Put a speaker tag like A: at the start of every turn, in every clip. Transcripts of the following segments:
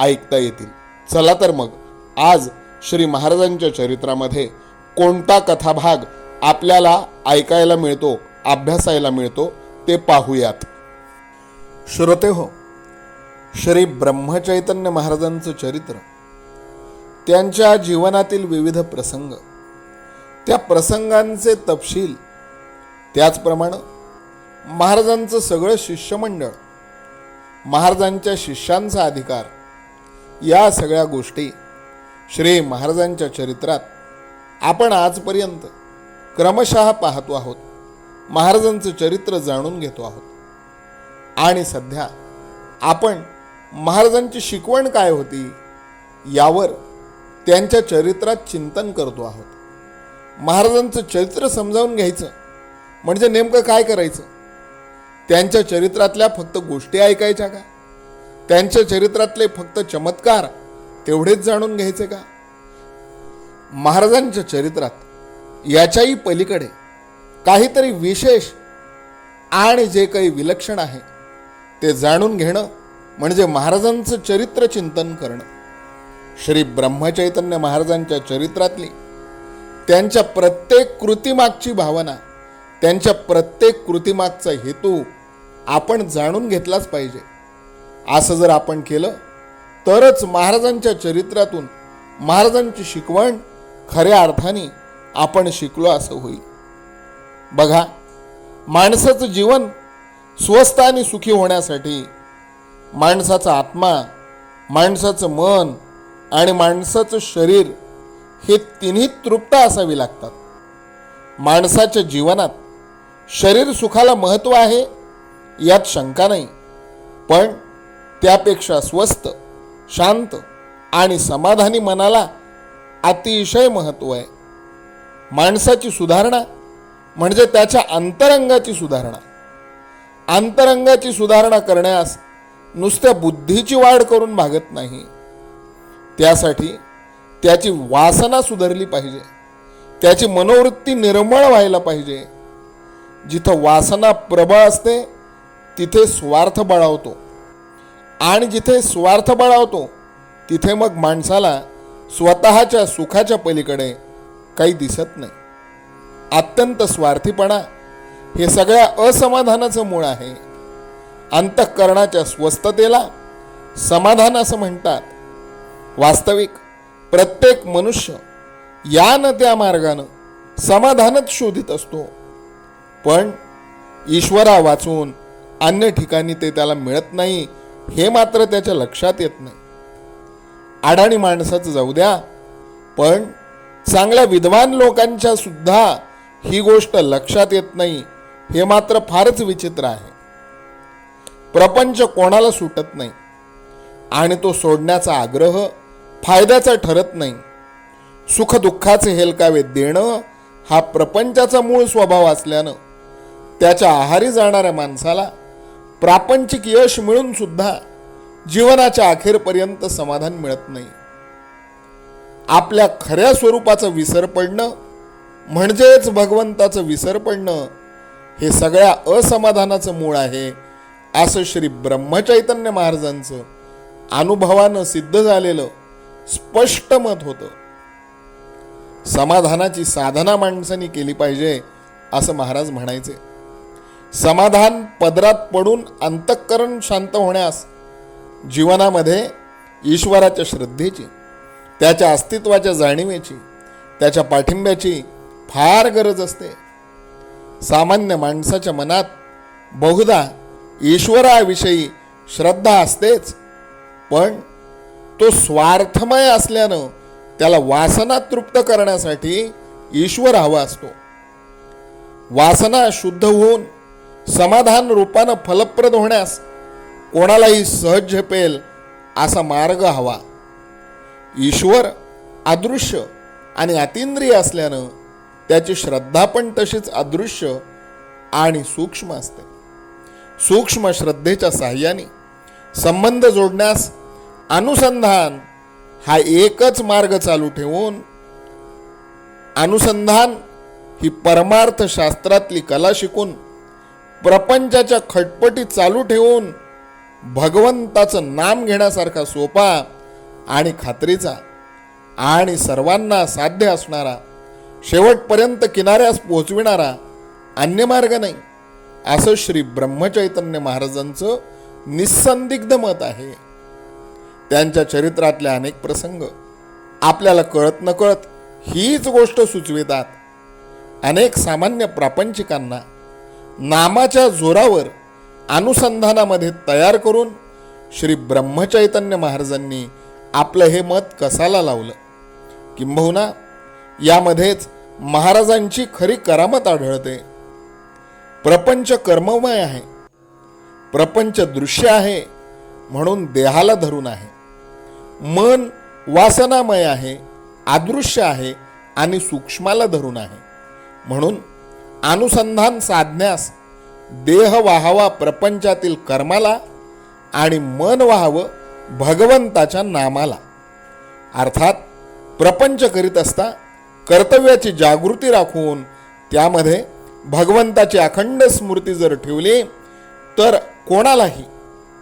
A: ऐकता येतील. चला तर मग आज श्री महाराजांच्या चरित्रामध्ये कोणता कथाभाग आपल्याला ऐकायला मिळतो अभ्यासायला मिळतो ते पाहूयात. श्रोते हो श्री ब्रह्मचैतन्य महाराजांचं चरित्र त्यांच्या जीवनातील विविध प्रसंग त्या प्रसंगांचे तपशील त्याचप्रमाणे महाराजांचं सगळं शिष्यमंडळ महाराजांच्या शिष्यांचा अधिकार या सगळ्या गोष्टी श्री महाराजांच्या चरित्रात आपण आजपर्यंत क्रमशः पाहतो आहोत. महाराजांचं चरित्र जाणून घेतो आहोत. आणि सध्या आपण महाराजांची शिकवण काय होती यावर त्यांच्या चरित्रात चिंतन करतो आहोत. महाराजांचं चरित्र समजावून घ्यायचं म्हणजे नेमकं काय करायचं? त्यांच्या चरित्रातल्या फक्त गोष्टी ऐकायच्या का? त्यांच्या चरित्रातले फक्त चमत्कार तेवढेच जाणून घ्यायचे का? महाराजांच्या चरित्रात याच्याही पलीकडे काहीतरी विशेष आणि जे काही विलक्षण आहे ते जाणून घेणं म्हणजे महाराजांचं चरित्र चिंतन करणं. श्री ब्रह्मचैतन्य महाराजांच्या चरित्रातली त्यांच्या प्रत्येक कृतीमागची भावना त्यांच्या प्रत्येक कृतीमागचा हेतू आपण जाणून घेतलाच पाहिजे. असं जर आपण केलं तरच महाराजांच्या चरित्रातून महाराजांची शिकवण खऱ्या अर्थाने आपण शिकलो असं होईल. बघा माणसाचं जीवन स्वस्त आणि सुखी होण्यासाठी माणसाचा आत्मा माणसाचं मन आणि माणसाचं शरीर हे तिन्ही तृप्त असावी लागतात. माणसाच्या जीवनात शरीर सुखाला महत्त्व आहे यात शंका नाही. पण त्यापेक्षा स्वस्त शांत आणि समाधानी मनाला अतिशय महत्त्व आहे. माणसाची सुधारणा म्हणजे त्याच्या अंतरंगाची सुधारणा. अंतरंगाची सुधारणा करण्यास नुसत्या बुद्धीची वाढ करून भागत नाही. त्यासाठी त्याची वासना सुधारली पाहिजे. त्याची मनोवृत्ती निर्मळ व्हायला पाहिजे. जिथं वासना प्रबळ असते तिथे स्वार्थ बळावतो. आणि जिथे स्वार्थ बळावतो तिथे मग माणसाला स्वतःच्या सुखाच्या पलीकडे काही दिसत नाही. अत्यंत स्वार्थीपणा हे सगळ्या असमाधानाचं मूळ आहे. अंतःकरणाच्या स्वस्थतेला समाधान असं म्हणतात. वास्तविक प्रत्येक मनुष्य या न त्या मार्गानं समाधानच शोधित असतो. पण ईश्वरा वाचून अन्य ठिकाणी ते त्याला मिळत नाही हे मात्र त्याच्या लक्षात येत नाही. अडाणी माणसाचं जाऊ द्या पण चांगल्या विद्वान लोकांच्या सुद्धा ही गोष्ट लक्षात येत नाही हे मात्र फारच विचित्र आहे. प्रपंच कोणाला सुटत नाही आणि तो सोडण्याचा आग्रह फायद्याचा ठरत नाही. सुखदुःखाचे हेलकावे देणं हा प्रपंचाचा मूळ स्वभाव असल्यानं त्याच्या आहारी जाणाऱ्या माणसाला प्रापंचिक यश मिळून सुद्धा जीवनाच्या अखेरपर्यंत समाधान मिळत नाही. आपल्या खऱ्या स्वरूपाचं विसर पडणं म्हणजेच भगवंताचं विसर पडणं हे सगळ्या असमाधानाचं मूळ आहे असं श्री ब्रह्मचैतन्य महाराजांचं अनुभवानं सिद्ध झालेलं स्पष्ट मत होतं. समाधानाची साधना माणसांनी केली पाहिजे असं महाराज म्हणायचे. समाधान पदरात पडून अंतःकरण शांत होण्यास जीवनामध्ये ईश्वराच्या श्रद्धेची त्याच्या अस्तित्वाच्या जाणीवेची त्याच्या पाठिंब्याची फार गरज असते. सामान्य माणसाच्या मनात बहुधा ईश्वराविषयी श्रद्धा असतेच पण तो स्वार्थमय असल्यानं त्याला वासना तृप्त करण्यासाठी ईश्वर हवा असतो. वासना शुद्ध होऊन समाधान रूपानं फलप्रद होण्यास कोणालाही सहज झेपेल असा मार्ग हवा. ईश्वर अदृश्य आणि अतिंद्रिय असल्यानं त्याची श्रद्धा पण तशीच अदृश्य आणि सूक्ष्म असते. सूक्ष्म श्रद्धेच्या साह्याने संबंध जोडण्यास अनुसंधान हा एकच मार्ग चालू ठेवून अनुसंधान ही परमार्थ शास्त्रातली कला शिकून प्रपंचाच्या खटपटी चालू ठेवून भगवंताचं नाम घेण्यासारखा सोपा आणि खात्रीचा आणि सर्वांना साध्य असणारा शेवटपर्यंत किनाऱ्यास पोहोचविणारा अन्य मार्ग नाही असं श्री ब्रह्मचैतन्य महाराजांचं निस्संदिग्ध मत आहे. त्यांच्या चरित्रातले अनेक प्रसंग आपल्याला कळत नकळत हीच गोष्ट सुचवितात. अनेक सामान्य प्रापंचिकांना नामाच्या जोरावर अनुसंधानामध्ये तयार करून श्री ब्रह्मचैतन्य महाराजांनी आपलं हे मत कसाला लावलं? किंबहुना यामध्येच महाराजांची खरी करामत आढळते. प्रपंच कर्ममय आहे. प्रपंच दृश्य आहे म्हणून देहाला धरून आहे. मन वासनामय आहे अदृश्य आहे आणि सूक्ष्माला धरून आहे. म्हणून अनुसंधान साधण्यास देह वाहावा प्रपंचातील कर्माला आणि मन व्हावं भगवंताच्या नामाला. अर्थात प्रपंच करीत असता कर्तव्याची जागृती राखून त्यामध्ये भगवंताची अखंड स्मृती जर ठेवली तर कोणालाही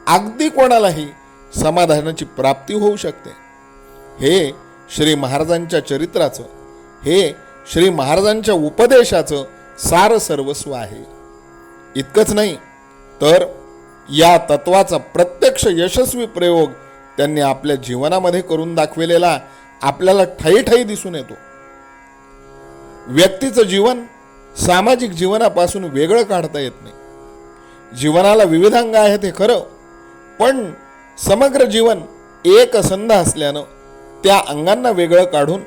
A: अगदी कोणालाही समाधानाची प्राप्ती होऊ शकते. हे श्री महाराजांच्या चरित्राचं हे श्री महाराजांच्या उपदेशाचं सार सर्वस्व आहे. इतकंच नाही तर या तत्वाचा प्रत्यक्ष यशस्वी प्रयोग त्यांनी आपल्या जीवनामध्ये करून दाखविलेला आपल्याला ठाईठाई दिसून येतो. व्यक्तीचं जीवन सामाजिक जीवनापासून वेगळं काढता येत नाही. जीवनाला विविध अंग आहेत हे खरं पण समग्र जीवन एक संध असल्यानं त्या अंगांना वेगळं काढून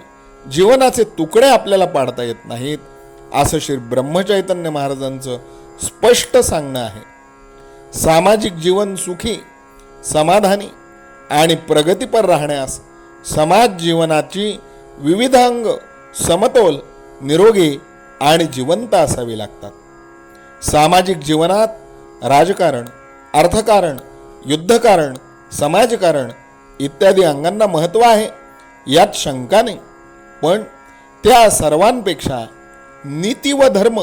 A: जीवनाचे तुकडे आपल्याला पाडता येत नाहीत. असं श्री ब्रह्मचैतन्य महाराजांचं स्पष्ट सांगणं आहे. सामाजिक जीवन सुखी समाधानी आणि प्रगतीपर राहण्यास समाज जीवनाची विविध अंग समतोल निरोगी आणि जिवंत असावी लागतात. सामाजिक जीवनात राजकारण अर्थकारण युद्धकारण समाजकारण इत्यादी अंगांना महत्त्व आहे यात शंका नाही. पण त्या सर्वांपेक्षा नीती व धर्म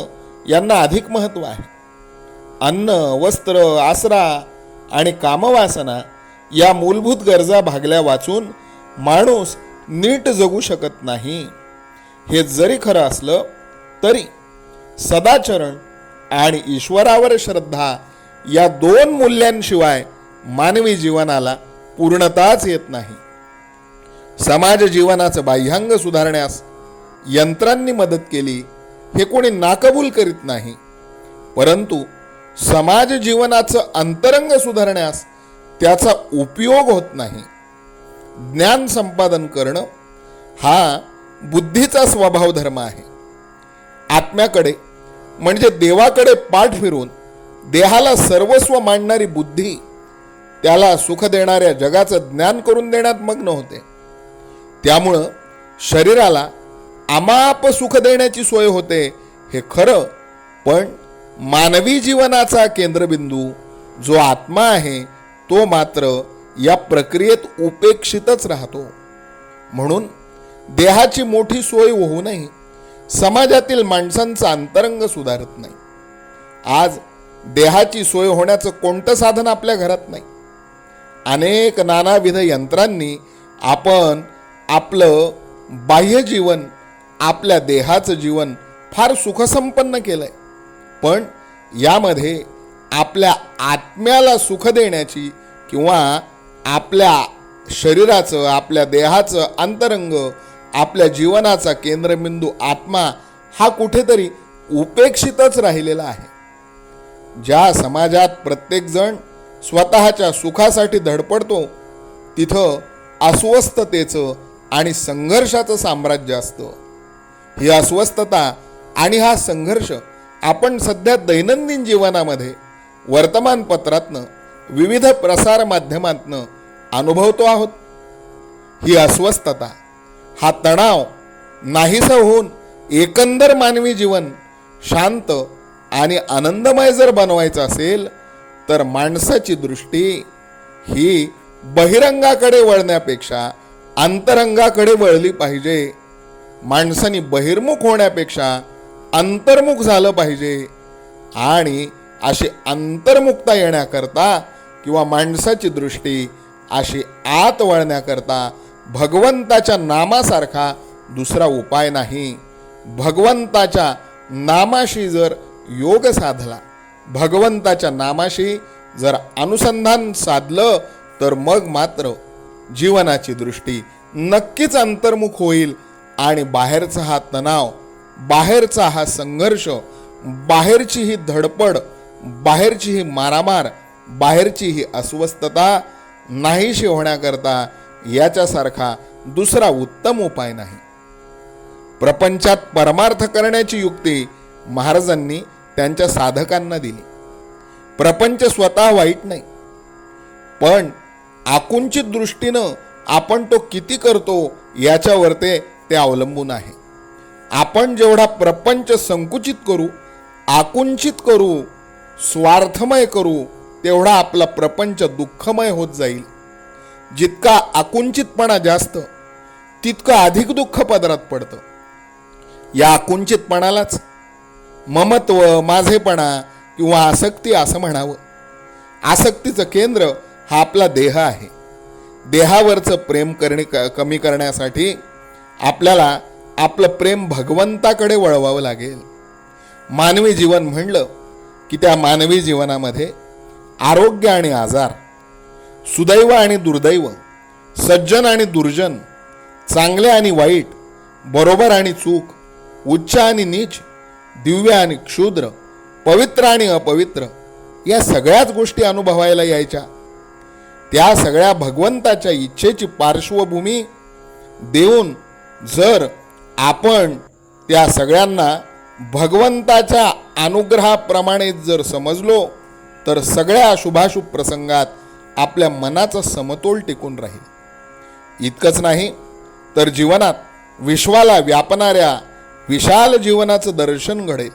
A: यांना अधिक महत्त्व आहे. अन्न वस्त्र आसरा आणि कामवासना या मूलभूत गरजा भागल्या वाचून माणूस नीट जगू शकत नाही. हे जरी खरं असलं तरी सदाचरण आणि ईश्वरावर श्रद्धा या दोन मूल्यांशिवाय मानवी जीवनाला पूर्णताच येत नाही. समाज जीवनाचं बाह्यांग सुधारण्यास यंत्रांनी मदत केली हे कोणी नाकबूल करीत नाही. परंतु समाज जीवनाचं अंतरंग सुधारण्यास त्याचा उपयोग होत नाही. ज्ञान संपादन करणं हा बुद्धीचा स्वभाव धर्म आहे. आत्म्याकडे म्हणजे देवाकडे पाठ फिरून देहाला सर्वस्व मांडणारी बुद्धी त्याला सुख देणाऱ्या जगाचं ज्ञान करून देण्यात मग्न होते. त्यामुळं शरीराला अमाप सुख देण्याची सोय होते हे खरं. पण मानवी जीवनाचा केंद्रबिंदू जो आत्मा आहे तो मात्र या प्रक्रियेत उपेक्षितच राहतो. म्हणून देहाची मोठी सोय होऊनही समाजातील माणसांचं अंतरंग सुधारत नाही. आज देहाची सोय होण्याचं कोणतं साधन आपल्या घरात नाही. अनेक नानाविध यंत्रांनी आपण आपलं बाह्य जीवन आपल्या देहाचं जीवन फार सुखसंपन्न केलंय. पण यामध्ये आपल्या आत्म्याला सुख देण्याची किंवा आपल्या शरीराचं आपल्या देहाचं अंतरंग आपल्या जीवनाचा केंद्रबिंदू आत्मा हा कुठेतरी उपेक्षितच राहिलेला आहे. ज्या समाजात प्रत्येकजण स्वतःच्या सुखासाठी धडपडतो तिथं अस्वस्थतेचं आणि संघर्षाचं साम्राज्य असतं. ही अस्वस्थता आणि हा संघर्ष आपण सध्या दैनंदिन जीवनामध्ये वर्तमानपत्रातनं विविध प्रसार माध्यमातनं अनुभवतो आहोत. ही अस्वस्थता हा तणाव नाहीसा होऊन एकंदर मानवी जीवन शांत आणि आनंदमय जर बनवायचं असेल तर माणसाची दृष्टी ही बहिरंगाकडे वळण्यापेक्षा अंतरंगाकडे वळली पाहिजे. माणसाने बहिर्मुख होण्यापेक्षा अंतर्मुख झालं पाहिजे. आणि अशी अंतर्मुखता येण्याकरता किंवा माणसाची दृष्टी अशी आत वळण्याकरता भगवंताच्या नामासारखा दुसरा उपाय नाही. भगवंताच्या नामाशी जर योग साधला भगवंताच्या नामाशी जर अनुसंधान साधलं तर मग मात्र जीवनाची दृष्टी नक्कीच अंतर्मुख होईल आणि बाहेरचा हा तणाव बाहेरचा हा संघर्ष बाहेरची ही धडपड बाहेरची ही मारामार बाहेरची ही अस्वस्थता नाहीशी होण्याकरता याच्यासारखा दुसरा उत्तम उपाय नाही. प्रपंचात परमार्थ करण्याची युक्ती महाराजांनी त्यांच्या साधकांना दिली. प्रपंच स्वतः वाईट नाही. पण आकुंचित दृष्टीनं आपण तो किती करतो याच्यावर ते ते अवलंबून आहे. आपण जेवढा प्रपंच संकुचित करू आकुंचित करू स्वार्थमय करू तेवढा आपला प्रपंच दुःखमय होत जाईल. जितका आकुंचितपणा जास्त तितकं अधिक दुःख पदरात पडतं. या आकुंचितपणालाच ममत्व माझेपणा किंवा आसक्ती असं म्हणावं. आसक्तीचं केंद्र हा आपला देह आहे. देहावरचं प्रेम करणे क- कमी करण्यासाठी आपल्याला आपलं प्रेम भगवंताकडे वळवावं लागेल. मानवी जीवन म्हणलं की त्या मानवी जीवनामध्ये आरोग्य आणि आजार सुदैव आणि दुर्दैव सज्जन आणि दुर्जन चांगले आणि वाईट बरोबर आणि चूक उच्च आणि नीच दिव्य आणि क्षुद्र पवित्र आणि अपवित्र या सगळ्याच गोष्टी अनुभवायला यायच्या. त्या सगळ्या भगवंताच्या इच्छेची पार्श्वभूमी देऊन जर आपण त्या सगळ्यांना भगवंताच्या अनुग्रहाप्रमाणे जर समजलो तर सगळ्या शुभाशुभ प्रसंगात आपल्या मनाचा समतोल टिकून राहील. इतकंच नाही तर जीवनात विश्वाला व्यापणाऱ्या विशाल जीवनाचं दर्शन घडेल.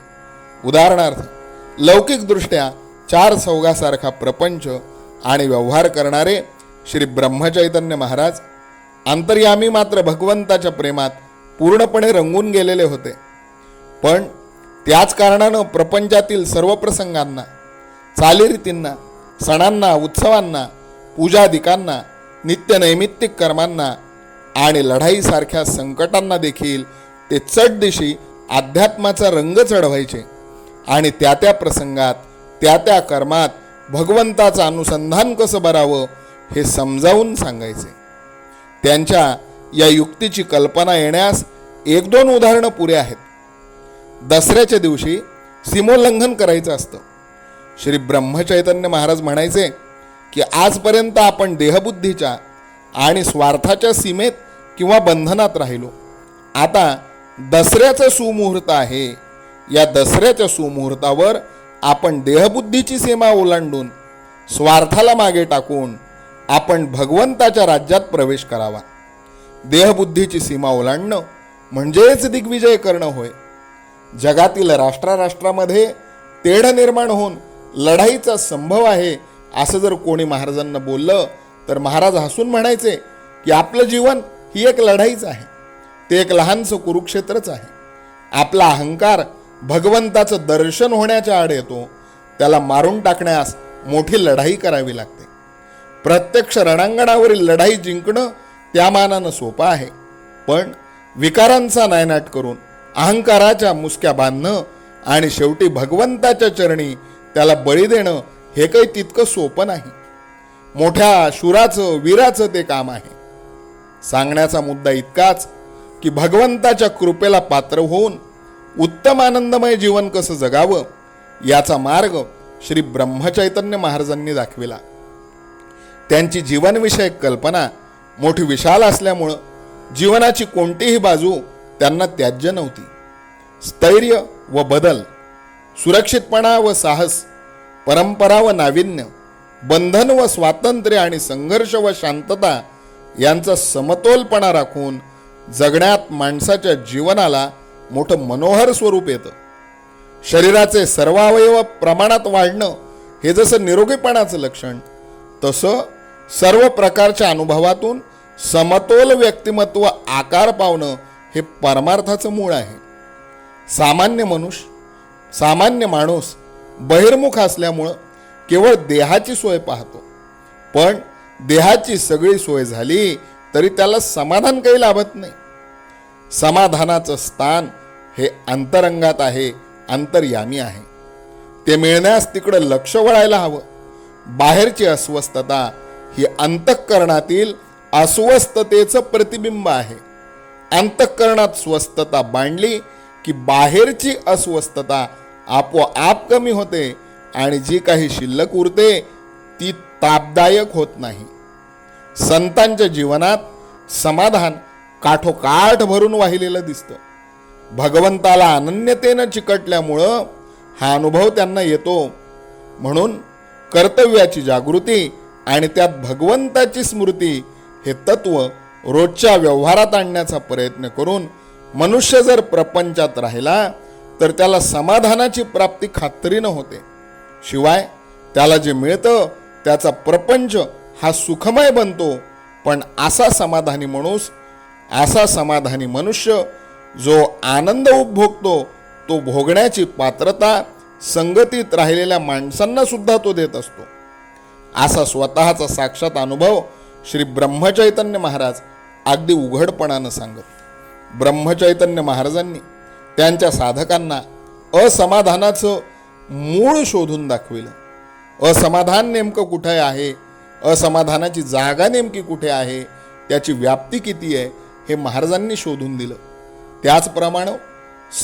A: उदाहरणार्थ लौकिकदृष्ट्या चार सौगासारखा प्रपंच आणि व्यवहार करणारे श्री ब्रह्मचैतन्य महाराज अंतर्यामी मात्र भगवंताच्या प्रेमात पूर्णपणे रंगून गेलेले होते. पण त्याच कारणानं प्रपंचातील सर्व प्रसंगांना चालीरीतींना सणांना उत्सवांना पूजादिकांना नित्यनैमित्तिक कर्मांना आणि लढाईसारख्या संकटांना देखील ते चढदिशी अध्यात्माचा रंग चढवायचे आणि त्या त्या प्रसंगात त्या त्या कर्मात भगवंताचं अनुसंधान कसं भरावं हे समजावून सांगायचे. त्यांच्या या युक्तीची कल्पना येण्यास एक दोन उदाहरणं पुरे आहेत. दसऱ्याच्या दिवशी सीमोल्लंघन करायचं असतं. श्री ब्रह्मचैतन्य महाराज म्हणायचे की आजपर्यंत आपण देहबुद्धीच्या आणि स्वार्थाच्या सीमेत किंवा बंधनात राहिलो. आता दसऱ्याचं सुमुहूर्त आहे. या दसऱ्याच्या सुमुहूर्तावर आपण देहबुद्धीची सीमा ओलांडून स्वार्थाला मागे टाकून आपण भगवंताच्या राज्यात प्रवेश करावा. देहबुद्धीची सीमा ओलांडणं म्हणजेच दिग्विजय करणं होय. जगातील राष्ट्राराष्ट्रामध्ये तेढ निर्माण होऊन लढाईचा संभव आहे असं जर कोणी महाराजांना बोललं तर महाराज हसून म्हणायचे की आपलं जीवन ही एक लढाईच आहे. ते एक लहानसं कुरुक्षेत्रच आहे. आपला अहंकार भगवंताचं दर्शन होण्याच्या आड येतो. त्याला मारून टाकण्यास मोठी लढाई करावी लागते. प्रत्यक्ष रणांगणावरील लढाई जिंकणं त्या मानानं सोपं आहे. पण विकारांचा नायनाट करून अहंकाराच्या मुसक्या बांधणं आणि शेवटी भगवंताच्या चरणी त्याला बळी देणं हे काही तितकं सोपं नाही. मोठ्या शुराचं वीराचं ते काम आहे. सांगण्याचा मुद्दा इतकाच की भगवंताच्या कृपेला पात्र होऊन उत्तम आनंदमय जीवन कसं जगावं याचा मार्ग श्री ब्रह्मचैतन्य महाराजांनी दाखविला. त्यांची जीवनविषयक कल्पना मोठी विशाल असल्यामुळं जीवनाची कोणतीही बाजू त्यांना त्याज्य नव्हती. स्थैर्य व बदल सुरक्षितपणा व साहस परंपरा व नाविन्य बंधन व स्वातंत्र्य आणि संघर्ष व शांतता यांचा समतोलपणा राखून जगण्यात माणसाच्या जीवनाला मोठं मनोहर स्वरूप येतं. शरीराचे सर्वावयव प्रमाणात वाढणं हे जसं निरोगीपणाचं लक्षण तसं सर्व प्रकारच्या अनुभवातून समतोल व्यक्तिमत्व आकार पावणं हे परमार्थाचं मूळ आहे. सामान्य मनुष्य सामान्य माणूस बहिर्मुख असल्यामुळं केवळ देहाची सोय पाहतो. पण देहाची सगळी सोय झाली तरी त्याला समाधान काही लाभत नाही. समाधानाचं स्थान हे अंतरंगात आहे अंतर्यामी आहे. ते मिळण्यास तिकडं लक्ष वळायला हवं. बाहेरची अस्वस्थता ही अंतःकरणातील अस्वस्थतेचं प्रतिबिंब आहे. अंतःकरणात स्वस्थता बांधली की बाहेरची अस्वस्थता आपोआप कमी होते आणि जी काही शिल्लक उरते ती तापदायक होत नाही. संतांच्या जीवनात समाधान काठोकाठ भरून वाहिलेलं दिसतं. भगवंताला अनन्यतेनं चिकटल्यामुळं हा अनुभव त्यांना येतो. म्हणून कर्तव्याची जागृती आणि त्यात भगवंताची स्मृती हे तत्व रोजच्या व्यवहारात आणण्याचा प्रयत्न करून मनुष्य जर प्रपंचात राहिला तर त्याला समाधानाची प्राप्ती खात्रीनं होते. शिवाय त्याला जे मिळतं त्याचा प्रपंच हा सुखमय बनतो. पण असा समाधानी माणूस असा समाधानी मनुष्य जो आनंद उपभोगतो तो भोगण्याची पात्रता संगतीत राहिलेल्या माणसांना सुद्धा तो देत असतो. असा स्वतःचा साक्षात अनुभव श्री ब्रह्मचैतन्य महाराज अगदी उघडपणानं सांगत. ब्रह्मचैतन्य महाराजांनी त्यांच्या साधकांना असमाधानाचं मूळ शोधून दाखविलं. असमाधान नेमकं कुठे आहे? असमाधानाची जागा नेमकी कुठे आहे? त्याची व्याप्ती किती आहे? हे महाराजांनी शोधून दिलं. त्याचप्रमाणे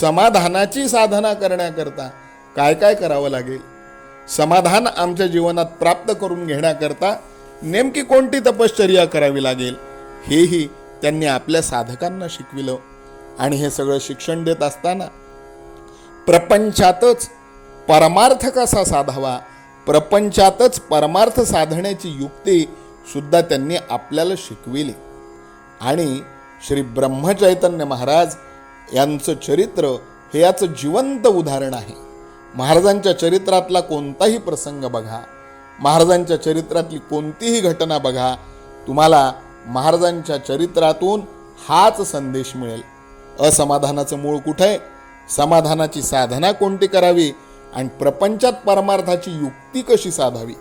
A: समाधानाची साधना करण्याकरता काय काय करावं लागेल? समाधान आमच्या जीवनात प्राप्त करून घेण्याकरता नेमकी कोणती तपश्चर्या करावी लागेल हेही त्यांनी आपल्या साधकांना शिकविलं. आणि हे सगळं शिक्षण देत असताना प्रपंचातच परमार्थ कसा साधावा प्रपंचातच परमार्थ साधण्याची युक्ती सुद्धा त्यांनी आपल्याला शिकविली. आणि श्री ब्रह्मचैतन्य महाराज यांचं चरित्र हे याचं जिवंत उदाहरण आहे. महाराजांच्या चरित्रातला कोणताही प्रसंग बघा. महाराजांच्या चरित्रातली कोणतीही घटना बघा. तुम्हाला महाराजांच्या चरित्रातून हाच संदेश मिळेल. असमाधानाचं मूळ कुठं? आहे समाधानाची साधना कोणती करावी? आणि प्रपंचात परमार्थाची युक्ती कशी साधावी?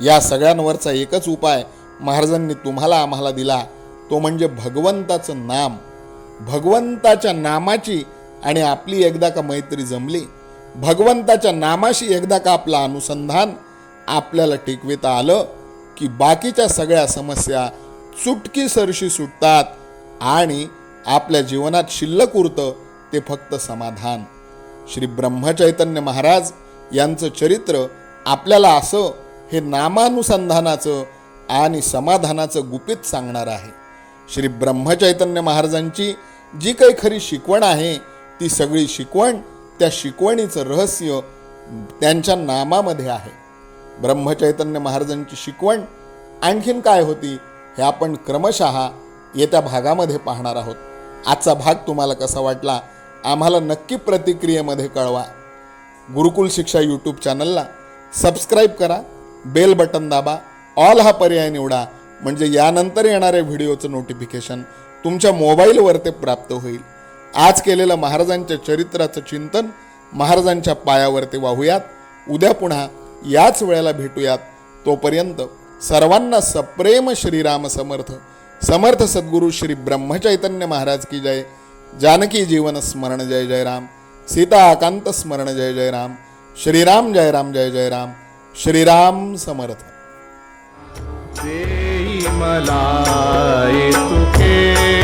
A: या सगळ्यांवरचा एकच उपाय महाराजांनी तुम्हाला आम्हाला दिला. तो म्हणजे भगवंताचं नाम. भगवंताच्या नामाची आणि आपली एकदा का मैत्री जमली भगवंताच्या नामाशी एकदा का आपलं अनुसंधान आपल्याला टिकविता आलं की बाकीच्या सगळ्या समस्या चुटकी सरशी सुटतात आणि आपल्या जीवनात शिल्लक उरतं ते फक्त समाधान. श्री ब्रह्मचैतन्य महाराज यांचं चरित्र आपल्याला असं हे नामानुसंधानाचं आणि समाधानाचं गुपित सांगणार आहे. श्री ब्रह्मचैतन्य महाराजांची जी काही खरी शिकवण आहे ती सगळी शिकवण त्या शिकवणीचं रहस्य त्यांच्या नामामध्ये आहे. ब्रह्मचैतन्य महाराजांची शिकवण आणखीन काय होती हे आपण क्रमशः येत्या भागामध्ये पाहणार आहोत. आजचा भाग तुम्हाला कसा वाटला आम्हाला नक्की प्रतिक्रियेमध्ये कळवा. गुरुकुल शिक्षा यूट्यूब चॅनलला सबस्क्राईब करा बेल बटन दाबा ऑल हा पर्याय निवडा म्हणजे यानंतर येणाऱ्या व्हिडिओचं नोटिफिकेशन तुमच्या मोबाईलवर ते प्राप्त होईल. आज केलेलं महाराजांच्या चरित्राचं चिंतन महाराजांच्या पायावरती वाहूयात. उद्या पुन्हा याच वेळेला भेटूयात. तोपर्यंत सर्वांना सप्रेम श्रीराम समर्थ. समर्थ सद्गुरू श्री ब्रह्मचैतन्य महाराज की जय. जानकी जीवन स्मरण जय जय राम. सीता आकांत स्मरण जय जय राम. श्रीराम जय राम जय जय राम. श्रीराम समर्थ.
B: मला तुके